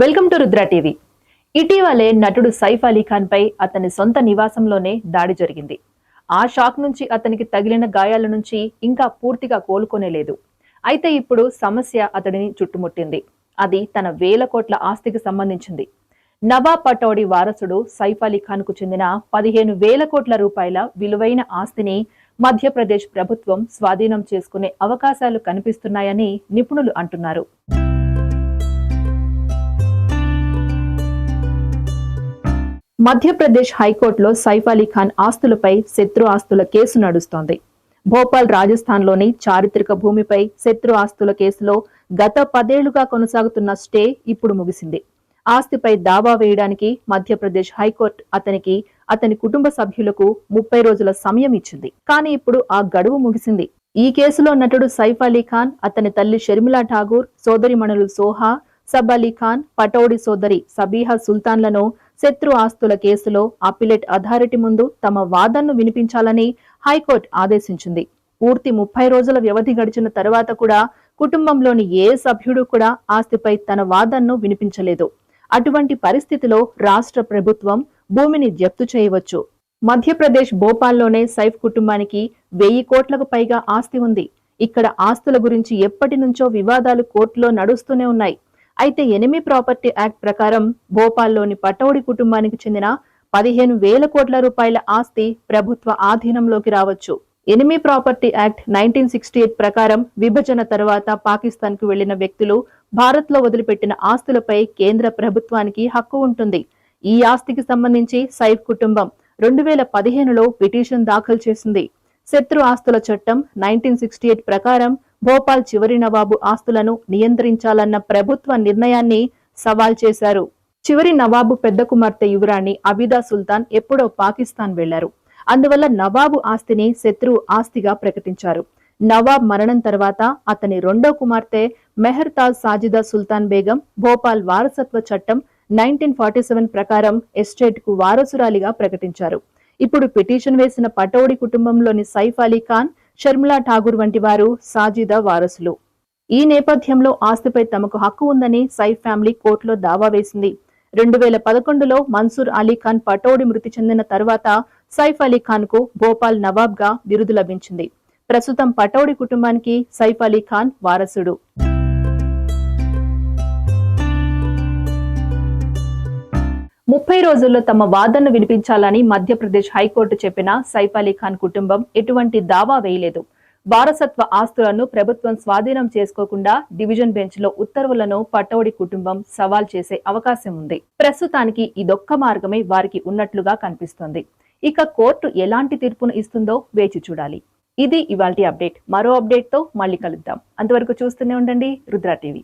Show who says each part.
Speaker 1: Welcome to Rudra TV. ఇటీవలే నటుడు సైఫ్ అలీ ఖాన్ పై అతని సొంత నివాసంలోనే దాడి జరిగింది. ఆ షాక్ నుంచి అతనికి తగిలిన గాయాల నుంచి ఇంకా పూర్తిగా కోలుకోనే లేదు. అయితే ఇప్పుడు సమస్య అతడిని చుట్టుముట్టింది. అది తన వేల కోట్ల ఆస్తికి సంబంధించింది. నవాబ్ పటౌడి వారసుడు సైఫ్ అలీ ఖాన్కు చెందిన పదిహేను వేల కోట్ల రూపాయల విలువైన ఆస్తిని మధ్యప్రదేశ్ ప్రభుత్వం స్వాధీనం చేసుకునే అవకాశాలు కనిపిస్తున్నాయని నిపుణులు అంటున్నారు. మధ్యప్రదేశ్ హైకోర్టులో సైఫ్ అలీ ఖాన్ ఆస్తులపై శత్రు ఆస్తుల కేసు నడుస్తోంది. భోపాల్ రాజస్థాన్లోని చారిత్రక భూమిపై శత్రు ఆస్తుల కేసులో గత పదేళ్ళుగా కొనసాగుతున్న స్టే ఇప్పుడు ముగిసింది. ఆస్తిపై దావా వేయడానికి మధ్యప్రదేశ్ హైకోర్టు అతనికి అతని కుటుంబ సభ్యులకు ముప్పై రోజుల సమయం ఇచ్చింది. కానీ ఇప్పుడు ఆ గడువు ముగిసింది. ఈ కేసులో నటుడు సైఫ్ అలీ ఖాన్ అతని తల్లి షర్మిలా ఠాగూర్ సోదరిమణులు సోహా సబ్ అలీ ఖాన్ పటౌడి సోదరి సబీహా సుల్తాన్లను శత్రు ఆస్తుల కేసులో అపిలెట్ అథారిటీ ముందు తమ వాదనను వినిపించాలని హైకోర్టు ఆదేశించింది. పూర్తి ముప్పై రోజుల వ్యవధి గడిచిన తర్వాత కూడా కుటుంబంలోని ఏ సభ్యుడు కూడా ఆస్తిపై తన వాదనను వినిపించలేదు. అటువంటి పరిస్థితిలో రాష్ట్ర ప్రభుత్వం భూమిని జప్తు చేయవచ్చు. మధ్యప్రదేశ్ భోపాల్లోనే సైఫ్ కుటుంబానికి వెయ్యి కోట్లకు పైగా ఆస్తి ఉంది. ఇక్కడ ఆస్తుల గురించి ఎప్పటి నుంచో వివాదాలు కోర్టులో నడుస్తూనే ఉన్నాయి. అయితే ఎనిమి ప్రాపర్టీ యాక్ట్ ప్రకారం భోపాల్లోని పటౌడి కుటుంబానికి చెందిన పదిహేను వేల కోట్ల రూపాయల ఆస్తి ప్రభుత్వ ఆధీనంలోకి రావచ్చు. Enemy property act nineteen sixty eight ప్రకారం విభజన తర్వాత పాకిస్తాన్కు వెళ్ళిన వ్యక్తులు భారత్లో వదిలిపెట్టిన ఆస్తులపై కేంద్ర ప్రభుత్వానికి హక్కు ఉంటుంది. ఈ ఆస్తికి సంబంధించి సైఫ్ కుటుంబం రెండు వేల పదిహేనులో పిటిషన్ దాఖలు చేసింది. శత్రు ఆస్తుల చట్టం నైన్టీన్ సిక్స్టీ ఎయిట్ ప్రకారం భోపాల్ చివరి నవాబు ఆస్తులను నియంత్రించాలన్న ప్రభుత్వ నిర్ణయాన్ని సవాల్ చేశారు. చివరి నవాబు పెద్ద కుమార్తె యువరాణి అబిదా సుల్తాన్ ఎప్పుడో పాకిస్తాన్ వెళ్ళారు. అందువల్ల నవాబు ఆస్తిని శత్రువు ఆస్తిగా ప్రకటించారు. నవాబ్ మరణం తర్వాత అతని రెండో కుమార్తె మెహర్తాజ్ సాజిదా సుల్తాన్ బేగం భోపాల్ వారసత్వ చట్టం నైన్టీన్ ఫార్టీ సెవెన్ ప్రకారం ఎస్టేట్కు వారసురాలిగా ప్రకటించారు. ఇప్పుడు పిటిషన్ వేసిన పటౌడి కుటుంబంలోని సైఫ్ అలీ ఖాన్ షర్మిలా ఠాగూర్ వంటి వారు సాజిదా వారసులు. ఈ నేపథ్యంలో ఆస్తిపై తమకు హక్కు ఉందని సైఫ్ ఫ్యామిలీ కోర్టులో దావా వేసింది. రెండు వేల పదకొండులో మన్సూర్ అలీ ఖాన్ పటౌడి మృతి చెందిన తర్వాత సైఫ్ అలీ ఖాన్కు భోపాల్ నవాబ్గా బిరుదు లభించింది. ప్రస్తుతం పటౌడి కుటుంబానికి సైఫ్ అలీ ఖాన్ వారసుడు. ముప్పై రోజుల్లో తమ వాదనను వినిపించాలని మధ్యప్రదేశ్ హైకోర్టు చెప్పిన సైఫ్ అలీ ఖాన్ కుటుంబం ఎటువంటి దావా వేయలేదు. వారసత్వ ఆస్తులను ప్రభుత్వం స్వాధీనం చేసుకోకుండా డివిజన్ బెంచ్లో ఉత్తర్వులను పటౌడి కుటుంబం సవాల్ చేసే అవకాశం ఉంది. ప్రస్తుతానికి ఇదొక్క మార్గమే వారికి ఉన్నట్లుగా కనిపిస్తోంది. ఇక కోర్టు ఎలాంటి తీర్పును ఇస్తుందో వేచి చూడాలి. ఇది ఇవాల్టి అప్డేట్. మరో అప్డేట్తో మళ్ళీ కలుద్దాం. అంతవరకు చూస్తూనే ఉండండి రుద్రా టీవీ.